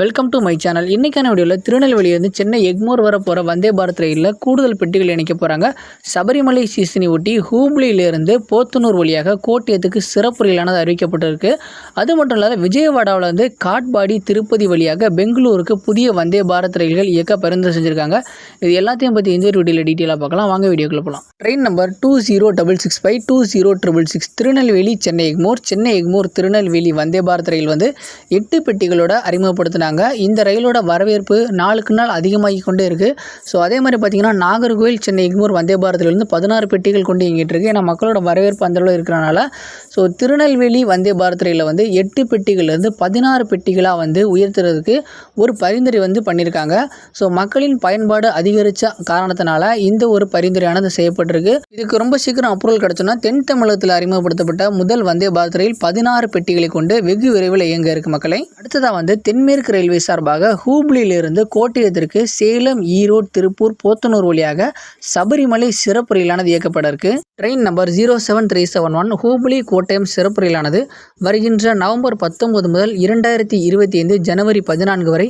Welcome to my channel இன்றைக்கான வீடியோவில் திருநெல்வேலியிலிருந்து சென்னை எக்மோர் வர போகிற வந்தே பாரத் ரயிலில் கூடுதல் பெட்டிகள் இணைக்க போகிறாங்க சபரிமலை சீசனை ஒட்டி ஹூப்ளியிலிருந்து போத்தனூர் வழியாக கோட்டியத்துக்கு சிறப்பு ரயிலானது அறிவிக்கப்பட்டிருக்கு. அது மட்டும் இல்லாத விஜயவாடாவில் வந்து காட்பாடி திருப்பதி வழியாக பெங்களூருக்கு புதிய வந்தே பாரத் ரயில்கள் இயக்க பரிந்துரை செஞ்சுருக்காங்க. இது எல்லாத்தையும் பற்றி இந்த ஒரு வீடியோவில் டீட்டெயிலாக பார்க்கலாம். வாங்க வீடியோக்குள்ள போகலாம் train number two zero double six five two zero triple six Tirunelveli Chennai Egmore Chennai Egmore Tirunelveli Vande Bharat ரயில் வந்து எட்டு பெட்டிகளோட அறிமுகப்படுத்தினாங்க. இந்த ரயிலோட வரவேற்பு நாளுக்கு நாள் அதிகமாகி கொண்டே இருக்குது ஸோ அதே மாதிரி பார்த்திங்கன்னா நாகர்கோவில் சென்னை எக்மோர் வந்தே பாரத்லேருந்து பதினாறு பெட்டிகள் கொண்டு இயங்கிட்டு இருக்கு. ஏன்னா மக்களோட வரவேற்பு அந்த அளவு இருக்கிறனால. ஸோ திருநெல்வேலி வந்தே பாரத் ரயிலில் வந்து எட்டு பெட்டிகள்லேருந்து பதினாறு பெட்டிகளாக வந்து உயர்த்துறதுக்கு ஒரு பரிந்துரை வந்து பண்ணியிருக்காங்க ஸோ மக்களின் பயன்பாடு அதிகரித்த காரணத்தினால இந்த ஒரு பரிந்துரையானது செய்யப்பட்டிருக்கு. இதுக்கு ரொம்ப சீக்கிரம் அப்ரூவல் கிடச்சோன்னா தென் தமிழகத்தில் அறிமுகப்படுத்தப்பட்ட முதல் வந்தே பாரத் ரயில் பதினாறு பெட்டிகளை கொண்டு வெகு விரைவில் இயங்க இருக்கு மக்களை. அடுத்ததாக வந்து தென்மேற்கு ரயில்வே சார்பாக ஹூப்ளியிலிருந்து கோட்டயத்திற்கு சேலம் ஈரோடு திருப்பூர் போத்தனூர் வழியாக சபரிமலை சிறப்பு ரயிலானது இயக்கப்பட இருக்கு. Train number zero seven three seven one Hubli Kottayam சிறப்பு ரயிலானது வருகின்ற நவம்பர் பத்தொன்பது முதல் இரண்டாயிரத்தி இருபத்தி ஐந்து ஜனவரி பதினான்கு வரை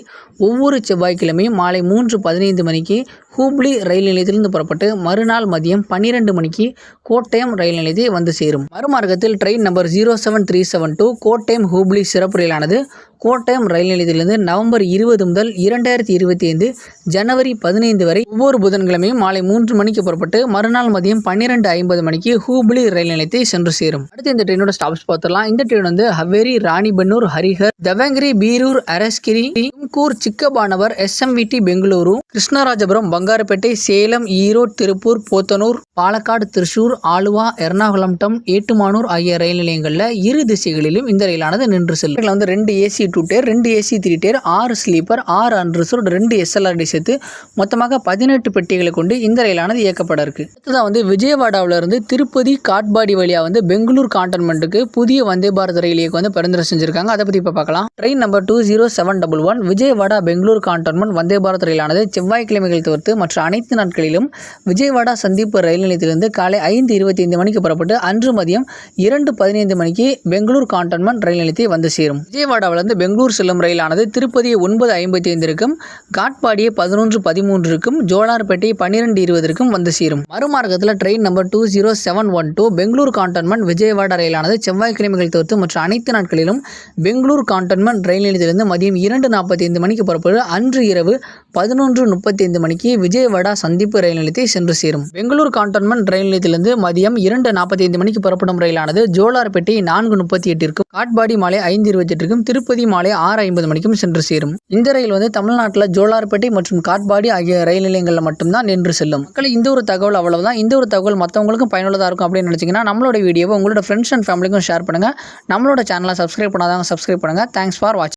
ஒவ்வொரு செவ்வாய்க்கிழமையும் மாலை மூன்று பதினைந்து மணிக்கு ஹூப்ளி ரயில் நிலையத்திலிருந்து புறப்பட்டு மறுநாள் மதியம் பன்னிரெண்டு மணிக்கு கோட்டயம் ரயில் நிலையத்தை வந்து சேரும். மறுமார்க்கத்தில் train number zero seven three seven two Kottayam Hubli சிறப்பு ரயிலானது கோட்டயம் ரயில் நிலையத்திலிருந்து நவம்பர் இருபது முதல் இரண்டாயிரத்தி இருபத்தி ஐந்து ஜனவரி பதினைந்து வரை ஒவ்வொரு புதன்கிழமையும் மாலை மூன்று மணிக்கு புறப்பட்டு மறுநாள் மதியம் பன்னிரெண்டு ஐம்பது மணிக்கு ஹூப்ளி ரயில் நிலையத்தை சென்று சேரும். அடுத்து இந்த ட்ரெயினோட ஸ்டாப்ஸ் பார்த்தலாம் இந்த ட்ரெயின் வந்து ஹவேரி ராணிபென்னூர் ஹரிஹர் தவங்கிரி பீரூர் அரஸ்கிரி தும்கூர் சிக்கபானவர் எஸ்எம்விடி பெங்களூரு கிருஷ்ணராஜபுரம் பங்காரப்பேட்டை சேலம் ஈரோடு திருப்பூர் போத்தனூர் பாலக்காடு திருச்சூர் ஆலுவா எர்ணாகுளம் டம் ஏட்டுமானூர் ஆகிய ரயில் நிலையங்களில் இரு திசைகளிலும் இந்த ரயிலானது நின்று செல்லும். இதுல வந்து ரெண்டு ஏசி டூ டேர் ரெண்டு ஏசி த்ரீ டேர் ஆறு ஸ்லீப்பர் ஆறு அன்ரிசர்வ்டு ரெண்டு எஸ்எல்ஆர்டி சேர்த்து மொத்தமாக பதினெட்டு பெட்டிகளை கொண்டு இந்த ரயிலானது இயக்கப்பட இருக்கு. அடுத்ததான் வந்து விஜயவாடாவிலிருந்து திருப்பதி காட்பாடி வழியாக வந்து பெங்களூர் கான்டன்மெண்ட்டுக்கு புதிய வந்தே பாரத் ரயில் இயக்கம் வந்து பரிந்துரை செஞ்சிருக்காங்க. அதை பற்றி இப்போ பார்க்கலாம் train number two zero seven double one Vijayawada Bengaluru cantonment Vande Bharat ரயிலானது செவ்வாய்க்கிழமைகள் தவிர்த்து மற்ற அனைத்து நாட்களிலும் விஜயவாடா சந்திப்பு ரயில் நிலையத்திலிருந்து காலை ஐந்து இருபத்தி ஐந்து மணிக்கு புறப்பட்டு அன்று மதியம் இரண்டு பதினைந்து மணிக்கு பெங்களூர் கான்டன்மெண்ட் ரயில் நிலையத்தை வந்து சேரும். விஜயவாடாவிலிருந்து பெங்களூர் செல்லும் ரயிலானது திருப்பதியை ஒன்பது ஐம்பத்தி ஐந்திற்கும் காட்பாடியை பதினொன்று பதிமூன்றுக்கும் ஜோலார்பேட்டை பன்னிரெண்டு இருபதற்கும் வந்து சேரும். மறுமார்க்கத்தில் train number two zero seven one two Bengaluru cantonment Vijayawada ரயிலானது செவ்வாய்க்கிழமைகள் தவிர்த்து மற்ற அனைத்து நாட்களிலும் பெங்களூர் கான்டன்மெண்ட் ரயில் நிலையத்திலிருந்து மதியம் இரண்டு நாற்பத்தி ஐந்து மணிக்கு புறப்பட்டு அன்று இரவு பதினொன்று முப்பத்தி ஐந்து மணிக்கு விஜயவாடா சந்திப்பு ரயில் நிலையத்தை சென்று சேரும். பெங்களூர் கான்டன்மெண்ட் ரயில் நிலையத்திலிருந்து மதியம் இரண்டு நாற்பத்தி ஐந்து மணிக்கு புறப்படும் ரயிலானது ஜோலார்பேட்டை நான்கு முப்பத்தி எட்டிற்கும் காட்பாடி மாலை ஐந்து இருபத்தி எட்டிற்கும் திருப்பதி மாலை ஆறு ஐம்பது மணிக்கும் சென்று சேரும். இந்த ரயில் வந்து தமிழ்நாட்டில் ஜோலார்பேட்டை மற்றும் காட்பாடி ஆகிய ரயில் நிலையங்களில் மட்டும்தான் நின்று செல்லும். மக்கள் இந்த ஒரு தகவல் அவ்வளவுதான். இந்த ஒரு தகவல் மற்றவங்களுக்கும் பயனுள்ளதாக இருக்கும் அப்படின்னு நினச்சிங்கன்னா நம்மளோட வீடியோவை உங்களோட ஃப்ரெண்ட்ஸ் அண்ட் ஃபேமிலிக்கும் ஷேர் பண்ணுங்கள் நம்மளோட சேனலை சப்ஸ்கிரைப் பண்ணாதாங்க சப்ஸ்கிரைப் பண்ணுங்கள் தேங்க்ஸ் ஃபார் வாட்சிங்